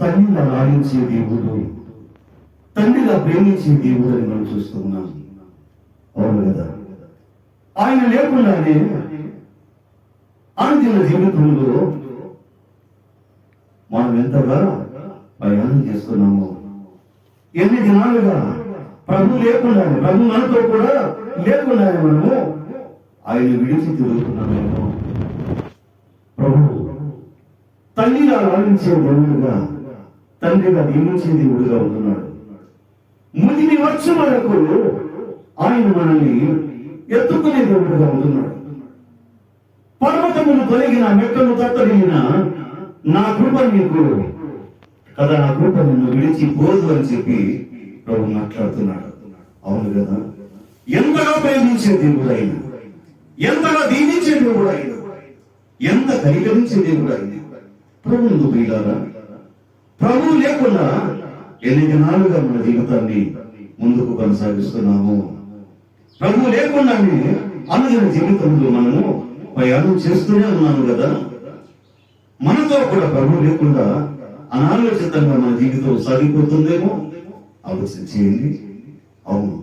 తల్లిగా లాగించే దేవుడు తండ్రిగా ప్రేమించే దేవుడు అని మనం చూస్తున్నాం అవును కదా? ఆయన లేకుండానే ఆందిన జీవితంలో మనం ఎంతగా ప్రయాణం చేస్తున్నాము. ఎన్ని దినాలుగా ప్రభు లేకుండా ప్రభు మనతో కూడా లేకుండా మనము ఆయన విడిచి తిరుగుతున్నామేమో. ప్రభు తల్లిగా లాగించే దేవుడుగా తండ్రిగా దీవించే దేవుడుగా ఉంటున్నాడు. ముదిని వచ్చు వరకు ఆయన మనల్ని ఎత్తుకునే దేవుడుగా ఉంటున్నాడు. పర్వతములు తొలగిన మెక్కలు తత్తరిగిన నా కృప నీకు. కదా నా కృప నిన్ను విడిచి పోదు అని చెప్పి ప్రభు మాట్లాడుతున్నాడు. అవును కదా? ఎంతగా ప్రేమించే దేవుడు ఆయన ఎంతగా దీవించే దేవుడు ఆయన ఎంత కనికరించే దేవుడు ఆయన ప్రభు నువ్వు ప్రభువు ప్రభు లేకుండా ఎన్ని దినాలుగా మన జీవితాన్ని ముందుకు కొనసాగిస్తున్నాము. ప్రభు లేకుండానే అనుదిన జీవితంలో మనము ప్రయాణం చేస్తూనే ఉన్నాము కదా. మనతో కూడా ప్రభు లేకుండా అనాలోచితంగా మన జీవితం సాగిపోతుందేమో ఆలోచన చేయండి. అవును.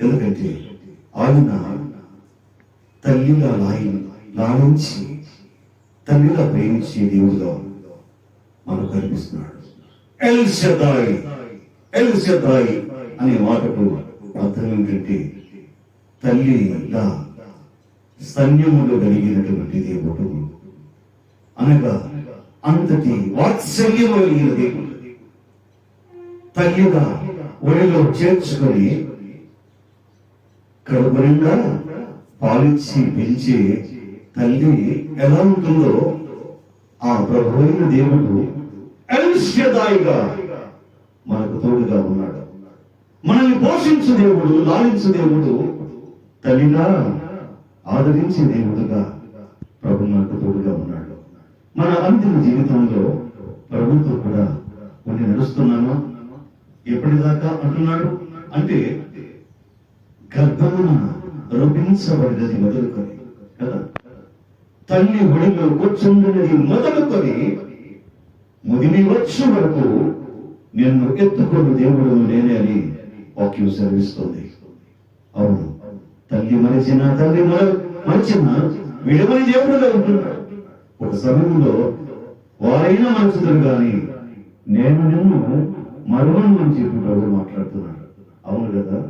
ఎందుకంటే ఆయన తల్లిగా లాయి లాలించి తల్లిగా ప్రేమించే దేవుడుగా మనకు కనిపిస్తున్నాడు. ఎల్ శదాయి ఎల్ శదాయి అనే మాటకు అర్థం ఏంటంటే తల్లిగా సన్యములు కలిగినటువంటి దేవుడు. అనగా అంతటి వాత్సల్యము కలిగిన దేవుడు. తల్లిగా ఒడిలో చేర్చుకొని కడుపు నిండా పాలించి పెంచే తల్లి ఎలా ఉంటుందో ఆ ప్రభు అయిన దేవుడు ఎల్షదాయిగా మనకు తోడుగా ఉన్నాడు. మనల్ని పోషించు దేవుడు లాలించు దేవుడు తల్లిగా ఆదరించే దేవుడుగా ప్రభు మనకు తోడుగా ఉన్నాడు. మన అంతిమ జీవితంలో ప్రభుతో కూడా కొన్ని నడుస్తున్నామా? ఎప్పటిదాకా అంటున్నాడు? అంటే గర్భమున రూపించబడినది మొదలుకొని కదా? తల్లి ఒడిలో కూర్చుండినది మొదలుకొని ముదిమి వచ్చు వరకు నిన్ను ఎత్తుకొని దేవుడు నేనే అని వాక్యం సెలవిస్తుంది. అవును. తల్లి మరిచిన తల్లి మరిచిన విడమని దేవుడుగా ఉంటున్నాడు. ఒక సమయంలో వారైనా మనుషులు కానీ నేను నిన్ను మరువను అని చెప్పి ప్రభు మాట్లాడుతున్నాడు. అవును కదా?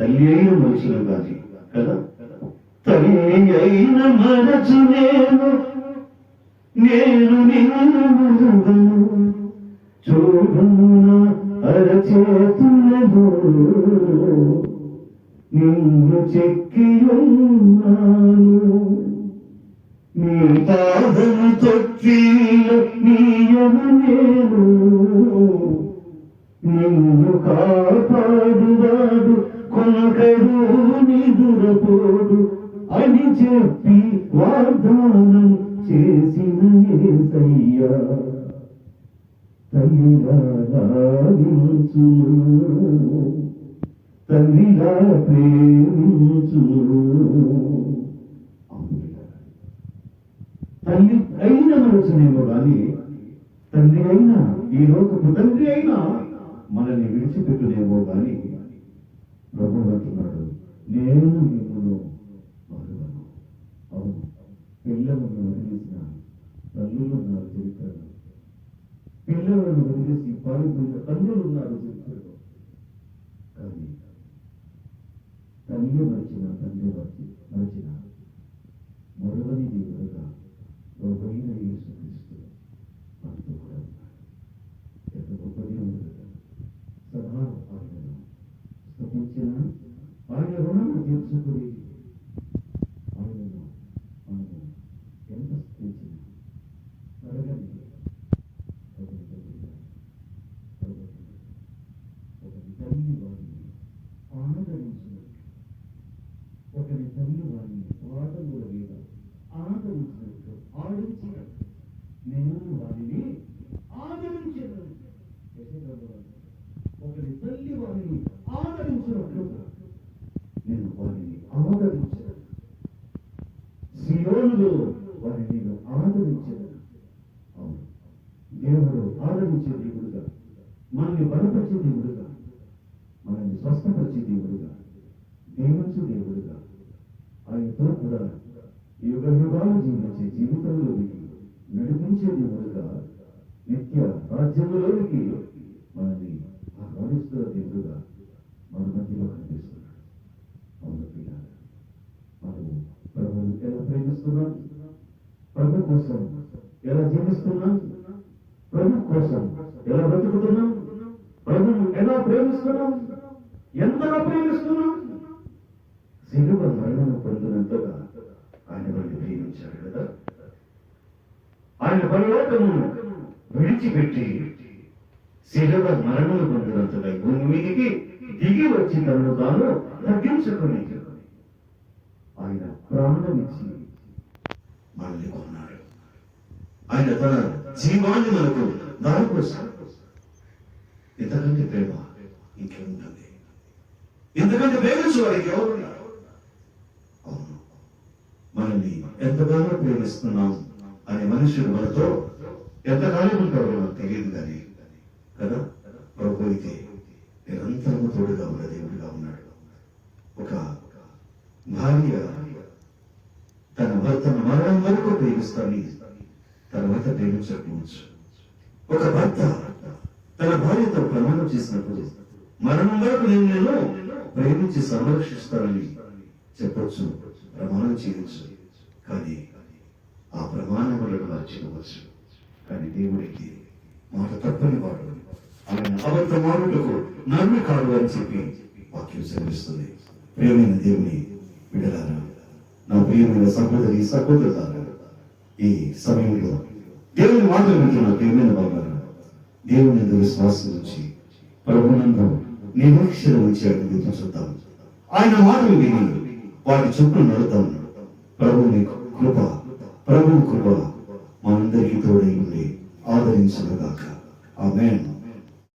తల్లి అయిన మనుషులు కానీ కదా? తల్లి అయిన మనసు నేను నేను నిన్ను మరువను చూడమున అరచేతులను నిన్ను చెక్కియున్నాను నీ పాదము తొట్టిలో నీయను నేను నిన్ను కాపాడువాడు కొనకడు నిదురపోడు అని చెప్పి వాగ్దానం చేసిన ఏసయ్యా తల్లిగా లాలించును తల్లిగా ప్రేమించును. తల్లి అయిన మనసునేమో కానీ తండ్రి అయినా ఈ లోకపు తండ్రి అయినా మనల్ని విడిచిపెట్టునేమో కానీ ప్రభు అంటున్నాడు నేను పారిపోయిన ఉన్నారు చరిత్రలో కానీ తల్లి మరిచిన తండ్రి మరిచి మరిచిన మరువని దేవుడుగా ప్రభువైన యేసుక్రీస్తు మనతో కూడా ఉన్నాడు. ఎంత గొప్ప దేవుడు కదా. సదా ఆయనను స్థపించిన ఆయన రుణాన్ని తీర్చుకుని తమ్ముని వారిని వారిని మీద ఆదరించినట్టు ఆడించినట్టు నేను వారిని ఆదరించినట్టు ఒకరి తల్లి వారిని ఆదరించినట్లు నేను వారిని ఆదరించను. వారిని నేను ఆదరించను. దేవుడు ఆదరించే దేవుడుగా మనల్ని బలపరిచే దేవుడుగా మనల్ని స్వస్థపరిచే దేవుడుగా దీవించే దేవుడుగా ఆయనతో కూడా యుగ యుగాలు జీవించే జీవితంలోనికి నడిపించే దేవుడుగా నిత్య రాజ్యంలోనికి మనల్ని ఆహ్వానిస్తున్న దేవుడుగా మన మధ్యలో కనిపిస్తున్నాడు. అవును పిల్లలు మనము ప్రభువుని ఎలా ప్రేమిస్తున్నాం? ప్రభు కోసం ఎలా జీవిస్తున్నాం? ప్రభు కోసం ఎలా బ్రతుకుతున్నాం ప్రభువు ఎలా ప్రేమిస్తున్నాం ఎంతగా ప్రేమిస్తున్నాం సిలువ మరణము పొందినంతగా ఆయన వాళ్ళు ప్రేమించాడు కదా. ఆయన పరలోకమును విడిచిపెట్టి శిలువ మరణము పొందినంతగా భూమి మీదికి దిగి వచ్చి తనను తాను తగ్గించుకుని ఆయన ప్రాణం ఇచ్చి మనల్ని కొన్నాడు. ఆయన తన జీవాన్ని మనకు దారిపోసాడు ఇంతకంటే ప్రేమ ఇంకేముంటుంది? ఇంతకంటే ప్రేమించే వారికి ఎవరున్నారు అవును. మనల్ని ఎంతగానో ప్రేమిస్తున్నాం అనే మనుషులు మనతో ఎంతకాలం ఉంటారో మనకు తెలియదు కానీ కదా? ప్రభు అయితే నిరంతరము తోడుగా ఉన్న దేవుడిగా ఉన్నాడు. ఒక భార్య తన భర్తను మరణం వరకు ప్రేమిస్తాని భర్త ప్రేమించకపోవచ్చు. ఒక భర్త తన భార్యతో ప్రమాణం చేసినప్పుడు మరణం వరకు నేను నేను ప్రేమించి సంరక్షిస్తానని చెప్పొచ్చు ప్రమాణం చేయొచ్చు. కానీ ఆ ప్రమాణములను మర్చిపోవచ్చు కానీ దేవుడికి మాట తప్పని వాడు ఆయన అబద్ధమానులకు నన్ను కాదు అని చెప్పి వాక్యం సెలవిస్తుంది. ప్రియమైన దేవుని విడలారా నా ప్రియమైన సహోదరి సహోదరులారా ఈ సమయంలో దేవుని మాటలు వింటున్న ప్రియమైన బాబారా దేవుని ఎందు విశ్వాసం ఉంచి ప్రభునందు నిరీక్షణ ఉంచి అడుగుతూ చూద్దాం. ఆయన మాటలు విని వాటి చుట్టూ నడుద్దాం. ప్రభుని కృప ప్రభు కృప మనందరికీ తోడై ఉండి ఆదరించగాక ఆమె